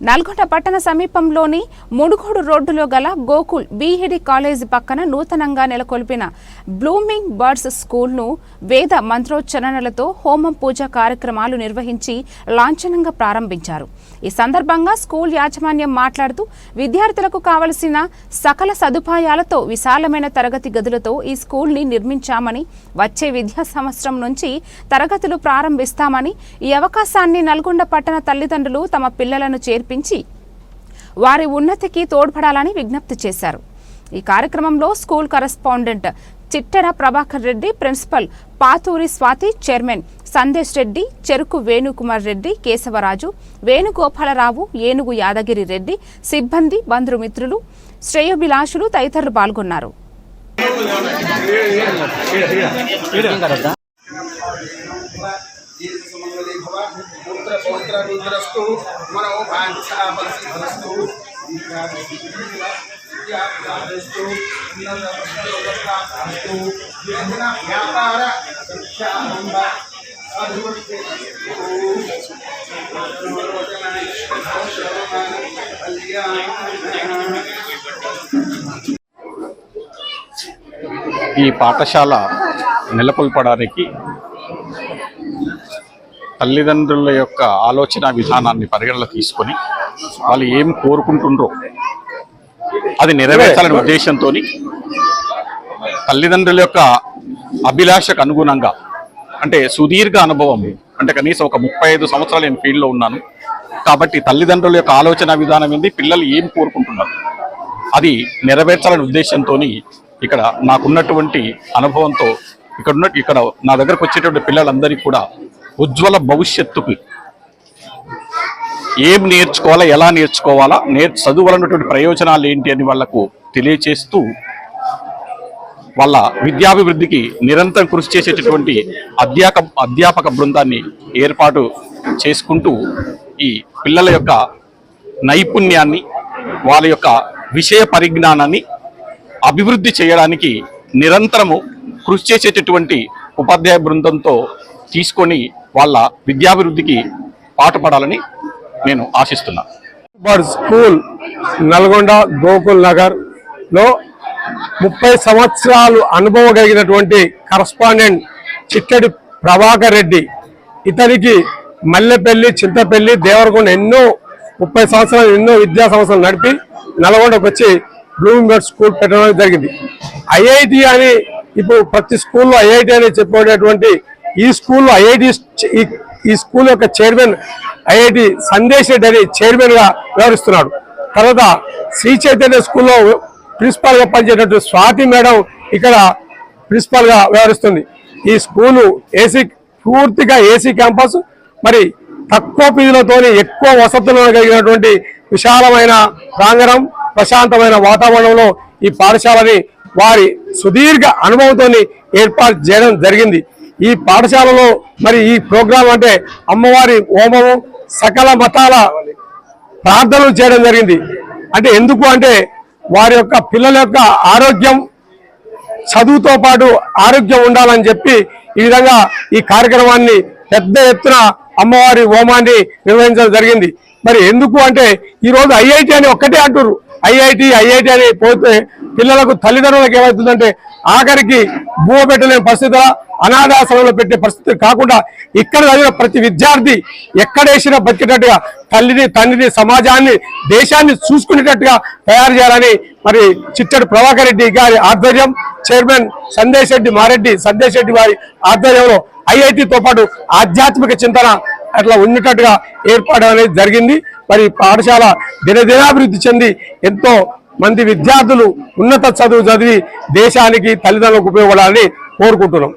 నల్గొండ పట్టణ సమీపంలోని ముడుగోడు రోడ్డులో గల గోకుల్ బీహెడి కాలేజీ పక్కన నూతనంగా నెలకొల్పిన బ్లూమింగ్ బర్డ్స్ స్కూల్ను వేద మంత్రోచ్చరణలతో హోమం పూజ కార్యక్రమాలు నిర్వహించి లాంఛనంగా ప్రారంభించారు. ఈ సందర్భంగా స్కూల్ యాజమాన్యం మాట్లాడుతూ విద్యార్థులకు కావలసిన సకల సదుపాయాలతో విశాలమైన తరగతి గదులతో ఈ స్కూల్ని నిర్మించామని వచ్చే విద్యా సంవత్సరం నుంచి తరగతులు ప్రారంభిస్తామని ఈ అవకాశాన్ని నల్గొండ పట్టణ తల్లిదండ్రులు తమ పిల్లలను చేరు కల్పించి వారి ఉన్నతికి తోడ్పడాలని విజ్ఞప్తి చేశారు ఈ కార్యక్రమంలో school correspondent Chittada Prabhakar Reddy principal Pathuri Swathi chairman Sandesh Reddy Cheruku Venukumar Reddy Keshavaraju Venugopala Rao ఏనుగు యాదగిరి రెడ్డి సిబ్బంది బంధుమిత్రులు శ్రేయోభిలాషులు తదితరులు పాల్గొన్నారు దీర్ఘసుమంగళీ మనో వాంఛాఫలసిద్ధస్తు వ్యాపార ఈ పాఠశాల నెలకొల్పడానికి తల్లిదండ్రుల యొక్క ఆలోచన విధానాన్ని పరిగణలో తీసుకొని వాళ్ళు ఏం కోరుకుంటుండ్రో అది నెరవేర్చాలనే ఉద్దేశంతో తల్లిదండ్రుల యొక్క అభిలాషకు అనుగుణంగా అంటే సుదీర్ఘ అనుభవం అంటే కనీసం ఒక ముప్పై ఐదు సంవత్సరాలు నేను ఫీల్డ్లో ఉన్నాను. కాబట్టి తల్లిదండ్రుల యొక్క ఆలోచన విధానం ఏంది? పిల్లలు ఏం కోరుకుంటున్నారు? అది నెరవేర్చాలనే ఉద్దేశంతో ఇక్కడ నాకున్నటువంటి అనుభవంతో ఇక్కడ ఉన్న ఇక్కడ నా దగ్గరకు వచ్చేటువంటి పిల్లలందరికీ కూడా ఉజ్వల భవిష్యత్తుకి ఏం నేర్చుకోవాలా ఎలా నేర్చుకోవాలా నేర్ చదువులన్నటువంటి ప్రయోజనాలు ఏంటి అని వాళ్ళకు తెలియచేస్తూ వాళ్ళ విద్యాభివృద్ధికి నిరంతరం కృషి చేసేటటువంటి అధ్యాప అధ్యాపక బృందాన్ని ఏర్పాటు చేసుకుంటూ ఈ పిల్లల యొక్క నైపుణ్యాన్ని వాళ్ళ యొక్క విషయ పరిజ్ఞానాన్ని అభివృద్ధి చేయడానికి నిరంతరము కృషి చేసేటటువంటి ఉపాధ్యాయ బృందంతో తీసుకొని వాళ్ళ విద్యాభివృద్ధికి పాటుపడాలని నేను ఆశిస్తున్నా. బర్డ్ స్కూల్ నల్గొండ గోకుల్ నగర్లో ముప్పై సంవత్సరాలు అనుభవం కలిగినటువంటి కరస్పాండెంట్ చిట్టడి ప్రభాకర్ రెడ్డి ఇతనికి మల్లెపల్లి చింతపల్లి దేవరకొండ ఎన్నో ముప్పై సంవత్సరాలు ఎన్నో విద్యా సంవత్సరాలు నడిపి నల్గొండకు వచ్చి బ్లూమింగ్ బర్డ్ స్కూల్ పెట్టడం జరిగింది. ఐఐటి అని ఇప్పుడు ప్రతి స్కూల్లో ఐఐటి అని చెప్పేటటువంటి ఈ స్కూల్లో ఐఐటి ఈ స్కూల్ యొక్క చైర్మన్ ఐఐటి సందేశ్ రెడ్డి అని చైర్మన్గా వ్యవహరిస్తున్నాడు. తర్వాత శ్రీ చైతన్య స్కూల్లో ప్రిన్సిపాల్గా స్వాతి మేడం ఇక్కడ ప్రిన్సిపాల్గా వ్యవహరిస్తుంది. ఈ స్కూలు ఏసీ పూర్తిగా ఏసీ క్యాంపస్ మరి తక్కువ ఫీజులతో ఎక్కువ వసతులను కలిగినటువంటి విశాలమైన ప్రాంగణం ప్రశాంతమైన వాతావరణంలో ఈ పాఠశాలని వారి సుదీర్ఘ అనుభవంతో ఏర్పాటు చేయడం జరిగింది. ఈ పాఠశాలలో మరి ఈ ప్రోగ్రాం అంటే అమ్మవారి హోమము సకల మతాల ప్రార్థనలు చేయడం జరిగింది. అంటే ఎందుకు అంటే వారి యొక్క పిల్లల యొక్క ఆరోగ్యం చదువుతో పాటు ఆరోగ్యం ఉండాలని చెప్పి ఈ విధంగా ఈ కార్యక్రమాన్ని పెద్ద ఎత్తున అమ్మవారి హోమాన్ని నిర్వహించడం జరిగింది. మరి ఎందుకు అంటే ఈరోజు ఐఐటి అని ఒక్కటే అంటారు ఐఐటి ఐఐటి అని పోతే పిల్లలకు తల్లిదండ్రులకు ఏమవుతుందంటే ఆఖరికి భూమ పెట్టలేని పరిస్థితి అనాథాశ్రమంలో పెట్టే పరిస్థితి కాకుండా ఇక్కడ చదివిన ప్రతి విద్యార్థి ఎక్కడేసినా బతికేటట్టుగా తల్లిని తండ్రిని సమాజాన్ని దేశాన్ని చూసుకునేటట్టుగా తయారు చేయాలని మరి చిట్టడి ప్రభాకర్ రెడ్డి గారి ఆధ్వర్యం చైర్మన్ సందేశ్ రెడ్డి మారెడ్డి సందేశ్ రెడ్డి వారి ఆధ్వర్యంలో ఐఐటితో పాటు ఆధ్యాత్మిక చింతన అట్లా ఉన్నట్టుగా ఏర్పాటు అనేది జరిగింది. మరి పాఠశాల దినదినాభివృద్ధి చెంది ఎంతో మంది విద్యార్థులు ఉన్నత చదువు చదివి దేశానికి తల్లిదండ్రులకు ఉపయోగపడాలని కోరుకుంటున్నాం.